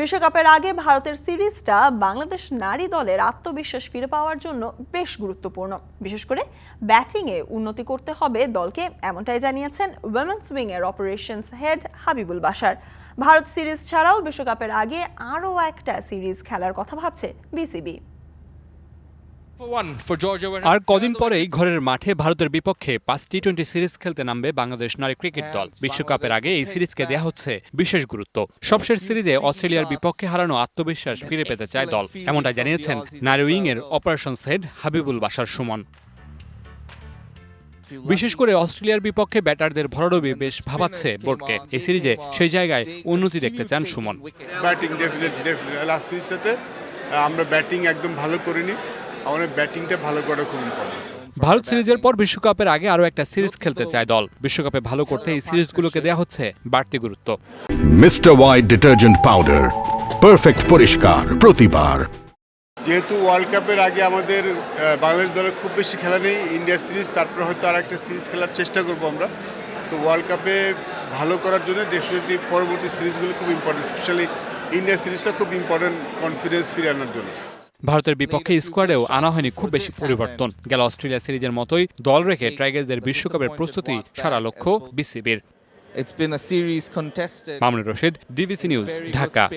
বিশ্বকাপের আগে ভারতের সিরিজটা বাংলাদেশ নারী দলের আত্মবিশ্বাস ফিরে পাওয়ার জন্য বেশ গুরুত্বপূর্ণ। বিশেষ করে ব্যাটিংয়ে উন্নতি করতে হবে দলকে, এমনটাই জানিয়েছেন women's উইংয়ের operations head Habibul Bashar Bharat series ছাড়াও বিশ্বকাপের আগে আরও একটা সিরিজ খেলার কথা ভাবছে বিসিবি। আর কদিন পরেই ঘরের মাঠে ভারতের বিপক্ষে পাঁচ টি টোয়েন্টি সিরিজ খেলতে নামবে বাংলাদেশ নারী ক্রিকেট দল। বিশ্বকাপের আগে এই সিরিজকে দেয়া হচ্ছে বিশেষ গুরুত্ব। সবশেষ সিরিজে অস্ট্রেলিয়ার বিপক্ষে হারানো আত্মবিশ্বাস ফিরে পেতে চায় দল। এমনটা জানিয়েছেন নারী উইং এর অপারেশনস হেড হাবিবুল বাশার সুমন। বিশেষ করে অস্ট্রেলিয়ার বিপক্ষে ব্যাটারদের ভরাডবি বেশ ভাবাচ্ছে বোর্ডকে। এই সিরিজে সেই জায়গায় উন্নতি দেখতে চান সুমন। ব্যাটিং ডেফিনেট লাস্ট সিরিজটাতে আমরা ব্যাটিং একদম ভালো করিনি। আমাদের ব্যাটিংটা ভালো করা খুব ইম্পর্টেন্ট ভারত সিরিজের পর বিশ্বকাপের আগে আরও একটা সিরিজ খেলতে চায় দল। বিশ্বকাপে ভালো করতে এই সিরিজগুলোকে দেয়া হচ্ছে বাড়তি গুরুত্ব। Mister white detergent powder perfect পরিষ্কার প্রতিবার। যেহেতু ওয়ার্ল্ড কাপের আগে আমাদের বাংলাদেশ দলের খুব বেশি খেলা নেই ইন্ডিয়া সিরিজ তারপর হয়তো আর একটা সিরিজ খেলার চেষ্টা করব আমরা। তো ওয়ার্ল্ড কাপে ভালো করার জন্য ডেফিনেটলি পরবর্তী সিরিজগুলো খুব ইম্পর্টেন্ট স্পেশালি ইন্ডিয়া সিরিজটা খুব ইম্পর্টেন্ট কনফিডেন্স ফিরে আনার জন্য। ভারতের বিপক্ষে স্কোয়াডেও আনা হয়নি খুব বেশি পরিবর্তন গেল অস্ট্রেলিয়া সিরিজের মতোই দল রেখে ট্রাইগার্সদের বিশ্বকাপের প্রস্তুতি সারা লক্ষ্য বিসিবির. Mamunur Rashid DBC news Dhaka.